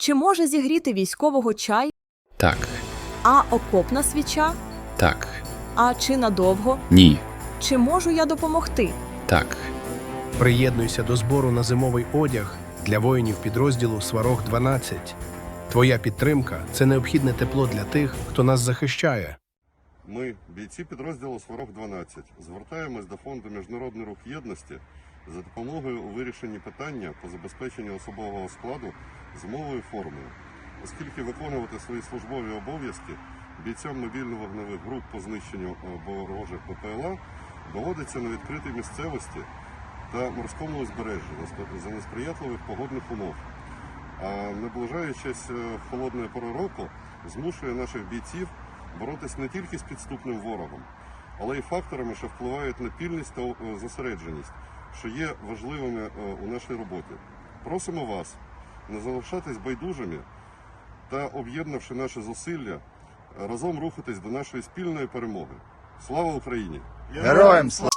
Чи може зігріти військового чай, Так, а окопна свіча? так, А чи надовго? ні, Чи можу я допомогти? так, Приєднуйся до збору на зимовий одяг для воїнів підрозділу Сварог 12. Твоя підтримка це необхідне тепло для тих, хто нас захищає. Ми, бійці підрозділу Сварог 12, звертаємось до фонду Міжнародний рух єдності за допомогою у вирішенні питання по забезпеченню особового складу зимовою формою, оскільки виконувати свої службові обов'язки бійцям мобільно-вогневих груп по знищенню е, ворожих ППЛА доводиться на відкритій місцевості та морському узбережжі за несприятливих погодних умов. А наближаючись е, холодної пори року, змушує наших бійців боротись не тільки з підступним ворогом, але й факторами, що впливають на пільність та е, зосередженість, що є важливими у нашій роботі. Просимо вас не залишатись байдужими та, об'єднавши наші зусилля, разом рухатись до нашої спільної перемоги. Слава Україні! Героям слава!